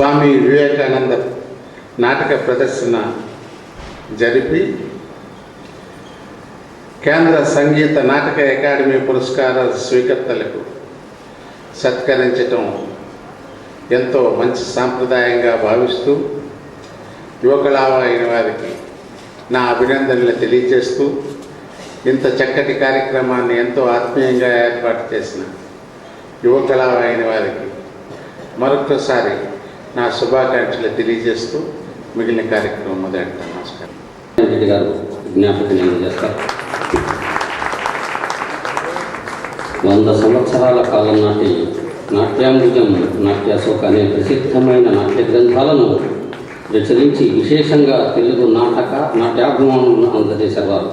స్వామి వివేకానంద నాటక ప్రదర్శన జరిపి కేంద్ర సంగీత నాటక అకాడమీ పురస్కార స్వీకర్తలకు సత్కరించటం ఎంతో మంచి సాంప్రదాయంగా భావిస్తూ యువకళావ అయిన వారికి నా అభినందనలు తెలియజేస్తూ ఇంత చక్కటి కార్యక్రమాన్ని ఎంతో ఆత్మీయంగా ఏర్పాటు చేసిన యువకళావ అయిన వారికి మరొకసారి నా శుభాకాంక్షలు తెలియజేస్తూ మిగిలిన కార్యక్రమం మొదలెడతాను. నమస్కారం. రెడ్డి గారు జ్ఞాపకం చేస్తారు వంద సంవత్సరాల కాలం నాటి నాట్యామృతం నాట్యాశోక అనే ప్రసిద్ధమైన నాట్య గ్రంథాలను రచరించి విశేషంగా తెలుగు నాటక నాట్యాభిమానులను అందజేశారు వారు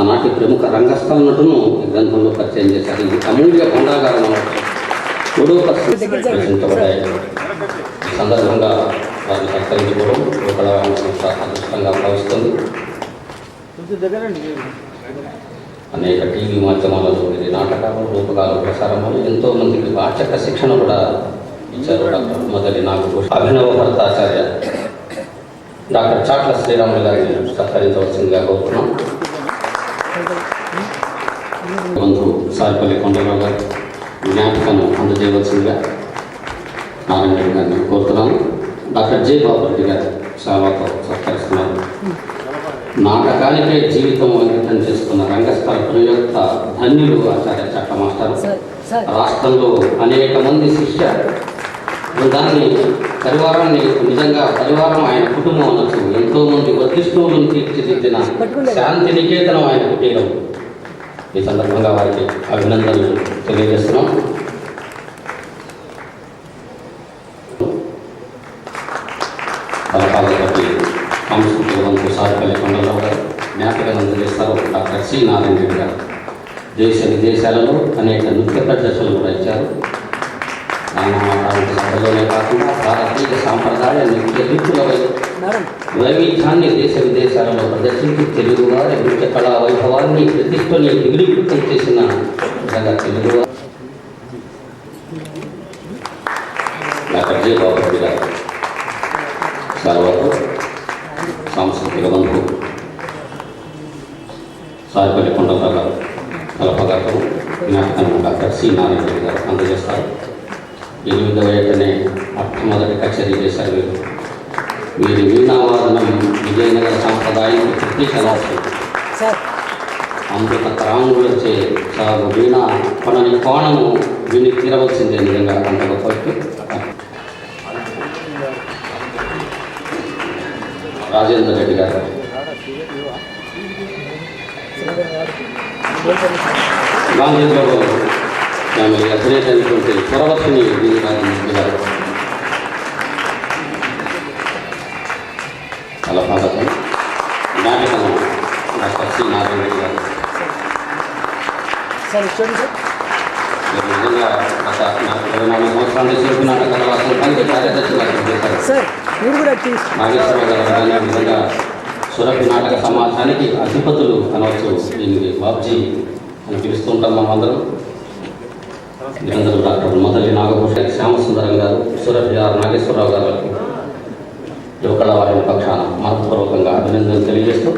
ఆనాటి ప్రముఖ రంగస్థల నటును ఈ గ్రంథంలో పరిచయం చేశారు. ఇది అమూల్య భండాగారం ఈ సందర్భంగా వారిని సత్కరించుకోవడం ఒక అదృష్టంగా భావిస్తుంది. అనేక టీవీ మాధ్యమాలలో ఇది నాటకాలు రూపకాలు ప్రసారములు ఎంతో మందికి వాచక శిక్షణ కూడా ఇచ్చారు డాక్టర్ మొదటి నాకు అభినవ భరతాచార్య డాక్టర్ చాట్ల శ్రీరాములు గారిని సత్కరించవలసిందిగా కోరుతున్నాం. బంధువు సారిపల్లి కొండరావు గారు జ్ఞాపికను అందజేయవలసిందిగా రెడ్డి గారిని కోరుతున్నాను. డాక్టర్ జే బాబు రెడ్డి గారు సేవతో సత్కరిస్తున్నారు. నాటకానికే జీవితం అంకితం చేసుకున్న రంగస్థల ప్రయోక్త ధన్యులు ఆచార్య చట్ట మాస్టర్. రాష్ట్రంలో అనేక మంది శిష్య బృందాన్ని పరివారాన్ని నిజంగా పరివారం ఆయన కుటుంబం అనొచ్చు. ఎంతో మంది వర్ధిష్ణువులను తీర్చిదిద్దిన శాంతి నికేతనం ఆయన కుటీరం. ఈ సందర్భంగా వారికి అభినందనలు తెలియజేస్తున్నాం. సి నారాయణ గారు. దేశ విదేశాలలో అనేక నృత్య ప్రదర్శనలు కూడా ఇచ్చారు. సభలోనే కాకుండా భారతీయ సాంప్రదాయ నృత్య మేడం. వైవిధ్యాన్ని దేశ విదేశాలలో ప్రదర్శించి తెలుగువారి నృత్య కళా వైభవాన్ని ప్రతిష్టని విగురీకృతం చేసిన తెలుగువారు జే బాబు సారిపల్లి కొండలరావు గారు కలపగారు జ్ఞాపకం డాక్టర్ సి నారాయణ గారు అందజేస్తారు. ఎనిమిదవ ఏటనే మొట్టమొదటి కచేరీ చేశారు వీరు. వీరి వీణావాదనం విజయనగర సాంప్రదాయానికి ప్రతీకలాసు సార్. అమృత తరాంగులచే సాగు వీణ కొనని కోణము విని తీరవలసిందే నిజంగా అంత గొప్ప. రాజేందర్ రెడ్డి గారు. గాంధీలో ఆమె అభినేత స్వరవర్షిని వీణరాజేంద్ర గారు చాలా బాగా నాటకం డాక్టర్ సి నారాయణ గారు మీరు నిజంగా గత ఇరవై నాలుగు సంవత్సరాల నుంచి నాటకాల చేశారు కూడా నాగేశ్వరరావు గారు సురభి నాటక సమాజానికి అధిపతులు అనవచ్చు దీనికి బాబ్జీ అని పిలుస్తుంటాం మనం అందరం. నిరంతరం డాక్టర్ మొదటి నాగభూషణ శ్యామసుందరం గారు సురభి ఆర్ నాగేశ్వరరావు గారు యువకళ వారి పక్షాన మనపూర్వకంగా అభినందనలు తెలియజేస్తూ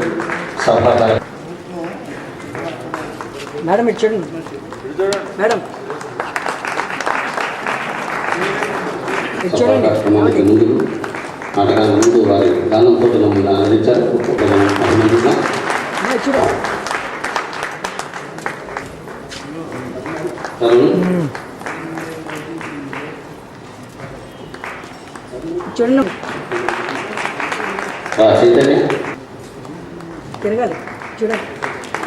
సభా మేడం ఇటు చూడండి. మేడం. ముందు నాటకానికి ముందు వారి గానంతో మమ్మల్ని అందించారు ఒక్కొక్కరిని అభినందిస్తున్నాం ఆ, చూడండి తరుణ్. ఇటు చూడండి. ఆ చైతన్య. తిరగాలి. చూడండి.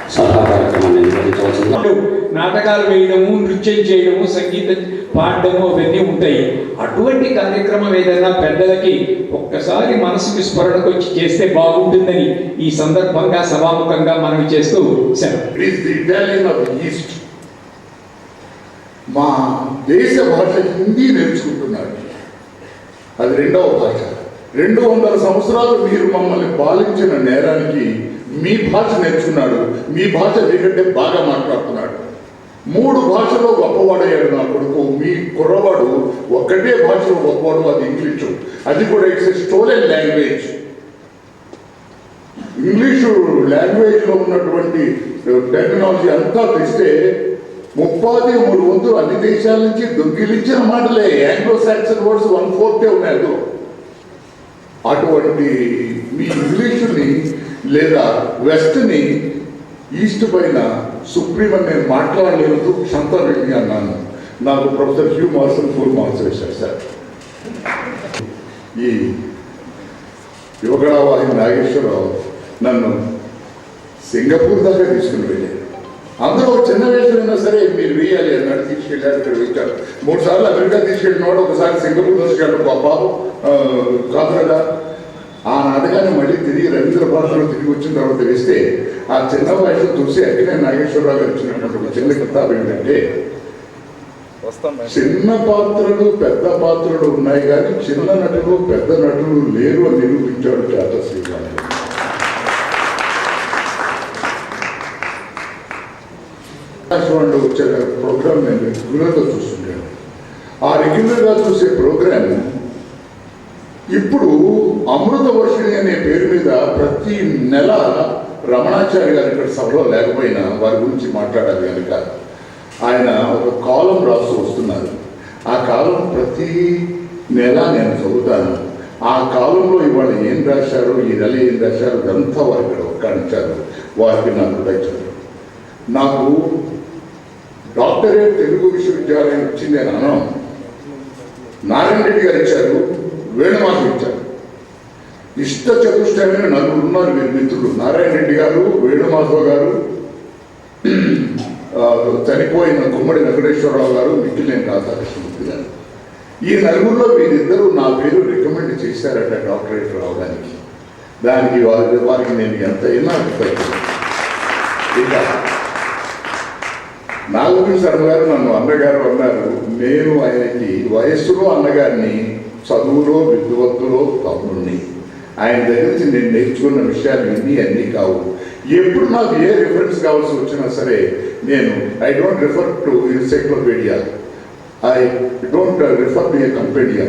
సభా కార్యక్రమాన్ని నిర్వహించవలసిందిగా. వాళ్ళు నాటకాలు వేయడము నృత్యం చేయడము సంగీతం పాడడము అవన్నీ ఉంటాయి. అటువంటి కార్యక్రమం ఏదైనా పెద్దలకి ఒక్కసారి మనసుకి స్మరణకు వచ్చి చేస్తే బాగుంటుందని ఈ సందర్భంగా సభాముఖంగా మనం చేస్తూ సెలవు. మా దేశ భాష హిందీ నేర్చుకుంటున్నాడు అది రెండవ భాష. రెండు వందల సంవత్సరాలు మీరు మమ్మల్ని పాలించిన నేరానికి మీ భాష నేర్చుకున్నాడు. మీ భాష మీకంటే బాగా మాట్లాడుతున్నాడు. మూడు భాషలో గొప్పవాడయ్యాడు నా కొడుకు మీ కుర్రవాడు ఒక్కటే భాషలో గొప్పవాడు అది ఇంగ్లీషు. అది కూడా ఇట్స్ స్టోలెన్ లాంగ్వేజ్. ఇంగ్లీషు లాంగ్వేజ్లో ఉన్నటువంటి టెక్నాలజీ అంతా తెస్తే ముప్పాది మూడు వందలు అన్ని దేశాల నుంచి దొంగిలించిన మాటలే. యాంగ్లో సాక్సన్ వర్డ్స్ వన్ ఫోర్తే ఉన్నాయి అటువంటి మీ ఇంగ్లీషుని లేదా వెస్ట్ని ఈస్ట్ పైన సుప్రీం అని నేను మాట్లాడలేదు క్షంత రెడ్డి అన్నాను. నాకు professor hue marks full marks వేశారు సార్. ఈ యువగళవాహి నాగేశ్వరరావు నన్ను సింగపూర్ దాకా తీసుకుని వెళ్ళారు. అందరూ చిన్న వయసులో సరే మీరు వేయాలి అన్నాడు తీసుకెళ్ళారు ఇక్కడ వేశారు. మూడు సార్లు అమెరికా తీసుకెళ్ళిన వాడు ఒకసారి సింగపూర్ తీసుకెళ్ళాడు పాప కాదు కదా. ఆ నాటకాన్ని మళ్ళీ తిరిగి రవీంద్ర భారతిలో తిరిగి వచ్చిన తర్వాత తెలిస్తే ఆ చిన్న వయసు చూసి అక్కడే నాగేశ్వరరావు గారు ఇచ్చినటువంటి ఒక చిన్న కితాబ్ ఏంటంటే చిన్న పాత్రలు పెద్ద పాత్రలు ఉన్నాయి కానీ చిన్న నటులు పెద్ద నటులు లేరు అని నిరూపించాడు టాటా శ్రీరామ్ ఆకాశవాణిలో వచ్చే ప్రోగ్రామ్ నేను రెగ్యులర్గా చూస్తుంటాను. ఆ రెగ్యులర్గా చూసే ప్రోగ్రామ్ ఇప్పుడు అమృత వర్షిణి అనే పేరు మీద ప్రతి నెల రమణాచారి గారు ఇక్కడ సభలో లేకపోయినా వారి గురించి మాట్లాడాలి కనుక ఆయన ఒక కాలం రాస్తూ వస్తున్నారు. ఆ కాలం ప్రతి నెల నేను చదువుతాను. ఆ కాలంలో ఇవాళ ఏం రాశారు ఈ నెల ఏం రాశారు ఇదంతా వారు ఇక్కడ ఒక్కాడించారు వారికి నాకు దయచేసి నాకు డాక్టరేట్ తెలుగు విశ్వవిద్యాలయం ఇచ్చింది అని. అన్నాం నారాయణ రెడ్డి గారు ఇచ్చారు. ఇష్ట చతుష్టమైన నలుగురు ఉన్నారు మీరు మిత్రులు నారాయణ రెడ్డి గారు వేణుమాధవ్ గారు చనిపోయిన గుమ్మడి వెంకటేశ్వరరావు గారు మిక్కిలేని రాధాకృష్ణమూర్తి గారు. ఈ నలుగురిలో వీరిద్దరూ నా పేరు రికమెండ్ చేశారట డాక్టరేట్ రావడానికి. దానికి వారి వారికి నేను ఎంత అయినా కృతజ్ఞుడు. నాగభూషణ శర్మ గారు నన్ను అన్నగారు అన్నారు. నేను ఆయనకి వయస్సులో అన్నగారిని చదువులో విద్వత్తులో తమ్ముడిని ఆయన దగ్గర నుంచి నేను నేర్చుకున్న విషయాలు ఇన్ని అన్నీ కావు. ఎప్పుడు నాకు ఏ రిఫరెన్స్ కావాల్సి వచ్చినా సరే నేను I don't refer to encyclopedia I don't refer to a compendia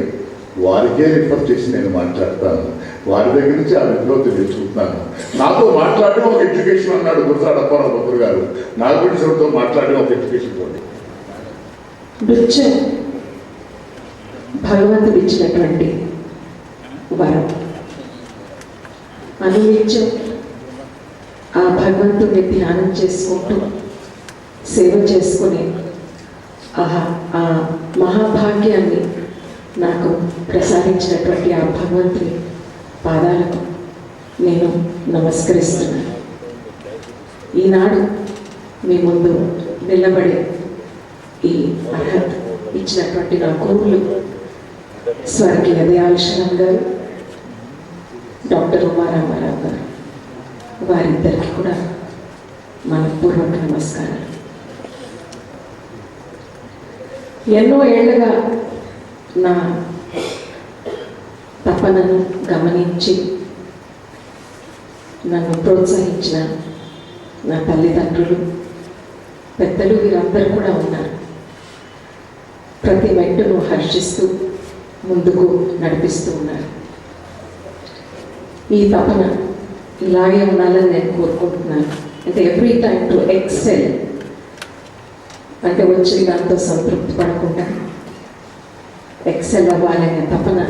వారికే రిఫర్ చేసి నేను మాట్లాడతాను. వారి దగ్గర నుంచి ఆ విద్వత్తు తెలుసుకుంటున్నాను నాతో మాట్లాడడం ఒక ఎడ్యుకేషన్ అన్నాడు గుర్తాడప్పారావు భద్రు గారు. నాగపూడితో మాట్లాడడం ఒక ఎడ్యుకేషన్ తోటి. నృత్యం భగవంతుడు ఇచ్చినటువంటి వరం. అనునిత్యం ఆ భగవంతుడిని ధ్యానం చేసుకుంటూ సేవ చేసుకుని ఆహా ఆ మహాభాగ్యాన్ని నాకు ప్రసాదించినటువంటి ఆ భగవంతుని పాదాలకు నేను నమస్కరిస్తున్నాను. ఈనాడు మీ ముందు నిలబడే ఈ అర్హత ఇచ్చినటువంటి నా గురువులు స్వర్గీయ దయాలశనం గారు డాక్టర్ ఉమారామారావు గారు వారిద్దరికి కూడా మనపూర్వక నమస్కారాలు. ఎన్నో ఏళ్ళుగా నా తపనను గమనించి నన్ను ప్రోత్సహించిన నా తల్లిదండ్రులు పెద్దలు వీరందరూ కూడా ఉన్నారు. ప్రతి మెట్టును హర్షిస్తూ ముందుకు నడిపిస్తూ ఉన్నారు. ఈ తపన ఇలాగే ఉండాలని నేను కోరుకుంటున్నాను. అంటే ఎవ్రీ టైం టు ఎక్సెల్ అంటే వచ్చి దాంతో సంతృప్తి పడకుండా ఎక్సెల్ అవ్వాలనే తపన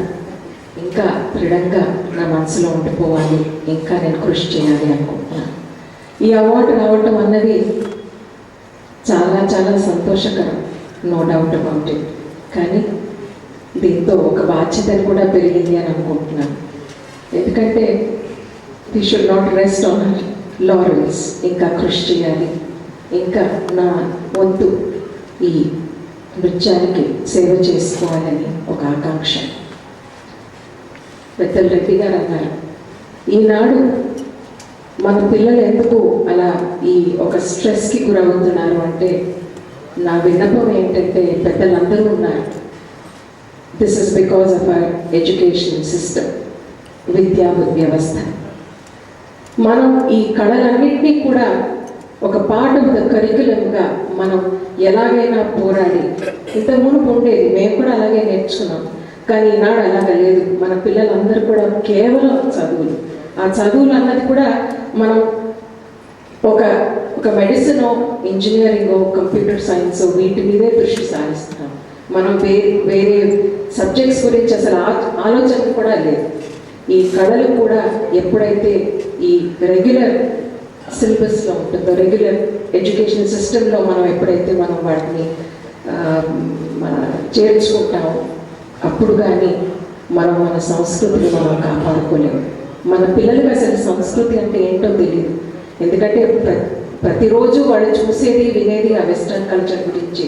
ఇంకా దృఢంగా నా మనసులో ఉండిపోవాలి. ఇంకా నేను కృషి చేయాలి అనుకుంటున్నాను. ఈ అవార్డు రావటం అన్నది చాలా చాలా సంతోషకరం నో డౌట్ అబౌట్ ఇట్ కానీ దీంతో ఒక బాధ్యత కూడా పెరిగింది అని అనుకుంటున్నాను. ఎందుకంటే we should not rest on laurels ఇంకా కృషి చేయాలి. ఇంకా నా వంతు ఈ నృత్యానికి సేవ చేసుకోవాలని ఒక ఆకాంక్ష. పెద్దలు రెడ్డి గారు అన్నారు. ఈనాడు మన పిల్లలు ఎందుకు అలా ఈ ఒక స్ట్రెస్కి గురవుతున్నారు అంటే నా విన్నపం ఏంటంటే పెద్దలందరూ ఉన్నారు. This is because of our education system విద్యా వ్యవస్థ. మనం ఈ కళలన్నింటినీ కూడా ఒక పార్ట్ ఆఫ్ ద కరికులంగా మనం ఎలాగైనా పోరాడి ఇంత మునుపు ఉండేది మేము కూడా అలాగే నేర్చుకున్నాం. కానీ ఈనాడు అలాగ లేదు. మన పిల్లలందరూ కూడా కేవలం చదువులు. ఆ చదువులు అన్నది కూడా మనం ఒక ఒక మెడిసిన్ ఇంజనీరింగ్ కంప్యూటర్ సైన్స్ వీటి మీదే దృష్టి సారిస్తున్నాం. మనం వేరే వేరే సబ్జెక్ట్స్ గురించి అసలు ఆ- ఆలోచన కూడా లేదు. ఈ కళలు కూడా ఎప్పుడైతే ఈ రెగ్యులర్ సిలబస్లో ఉంటుందో రెగ్యులర్ ఎడ్యుకేషన్ సిస్టంలో మనం ఎప్పుడైతే మనం వాటిని మన చేర్చుకుంటామో అప్పుడు కానీ మనం మన సంస్కృతిని మనం కాపాడుకోలేము. మన పిల్లలకి అసలు సంస్కృతి అంటే ఏంటో తెలియదు ఎందుకంటే ప్రతిరోజు వాళ్ళు చూసేది వినేది ఆ వెస్ట్రన్ కల్చర్ గురించి.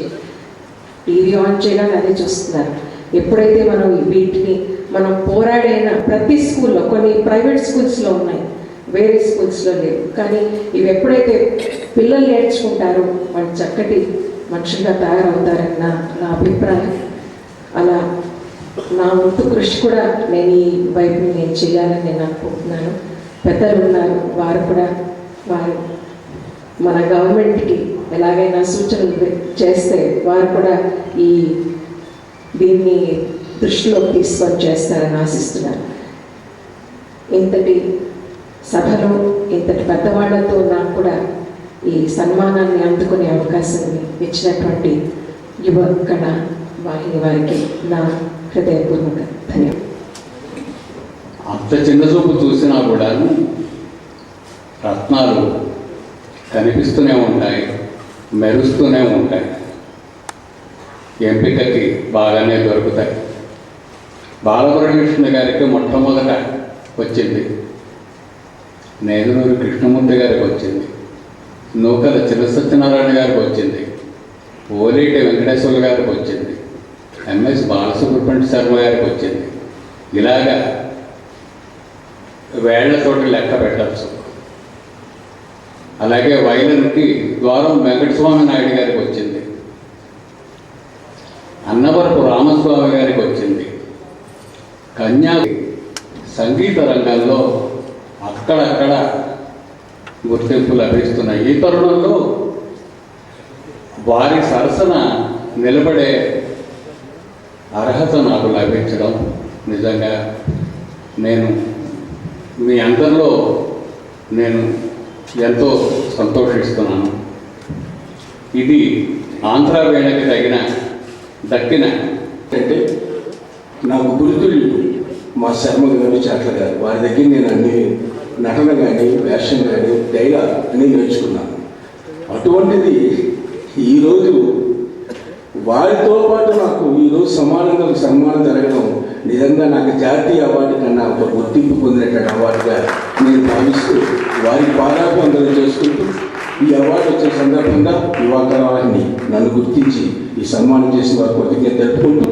టీవీ ఆన్ చేయగానే అదే చూస్తున్నారు. ఎప్పుడైతే మనం వీటిని మనం పోరాడైన ప్రతి స్కూల్లో కొన్ని ప్రైవేట్ స్కూల్స్లో ఉన్నాయి. వేరే స్కూల్స్లో లేవు. కానీ ఇవి ఎప్పుడైతే పిల్లలు నేర్చుకుంటారో వాళ్ళు చక్కటి మనుషులుగా తయారవుతారని నా నా అభిప్రాయం. అలా నా వంతు కృషి కూడా నేను ఈ వైపు నేను చేయాలని నేను అనుకుంటున్నాను. పెద్దలు ఉన్నారు వారు కూడా వారు మన గవర్నమెంట్కి ఎలాగైనా సూచనలు చేస్తే వారు కూడా ఈ దీన్ని దృష్టిలోకి తీసుకొని చేస్తారని ఆశిస్తున్నాను ఇంతటి సభలో ఇంతటి పెద్దవాళ్ళతో నాకు కూడా ఈ సన్మానాన్ని అందుకునే అవకాశాన్ని ఇచ్చినటువంటి యువ కళ వాహిని వారికి నా హృదయపూర్వక ధన్యవాదాలు. అంత చిన్న చూపు చూసినా కూడా రత్నాలు కనిపిస్తూనే ఉంటాయి మెరుస్తూనే ఉంటాయి. ఎంపికకి బాగానే దొరుకుతాయి. బాలమురళీకృష్ణ గారికి మొట్టమొదట వచ్చింది. నేదునూరు కృష్ణమూర్తి గారికి వచ్చింది. నూకల చిన్న సత్యనారాయణ గారికి వచ్చింది. ఓలేటి వెంకటేశ్వర గారికి వచ్చింది. ఎంఎస్ బాలసుబ్రహ్మణ్య శర్మ గారికి వచ్చింది. ఇలాగా వేళ్ళతోటి లెక్క పెట్టచ్చు. అలాగే వైలన్కి ద్వారం వెంకటస్వామి నాయుడు గారికి వచ్చింది. అన్నవరపు రామస్వామి గారికి వచ్చింది. కన్యా సంగీత రంగంలో అక్కడక్కడ గుర్తింపు లభిస్తున్నాయి. ఈ తరుణంలో వారి సరసన నిలబడే అర్హత నాకు లభించడం నిజంగా నేను మీ అందరిలో నేను ఎంతో సంతోషిస్తున్నాను. ఇది ఆంధ్ర వేళకి తగిన దక్కిన. అంటే నాకు గుర్తులు మా శర్మ గారు చాట్ల గారు వారి దగ్గర నేను అన్ని నటన కానీ వేషం కానీ డైలాగ్ అన్నీ నేర్చుకున్నాను. అటువంటిది ఈరోజు వారితో పాటు నాకు ఈరోజు సమానంగా సన్మానం జరగడం నిజంగా నాకు జాతీయ అవార్డు కన్నా ఒక గుర్తింపు పొందినటువంటి అవార్డుగా నేను భావిస్తూ వారి పాదాభివందనం చేసుకుంటూ ఈ అవార్డు వచ్చే సందర్భంగా యువకరాన్ని నన్ను గుర్తించి ఈ సన్మానం చేసిన వారి కృతజ్ఞత తెలుపుకుంటూ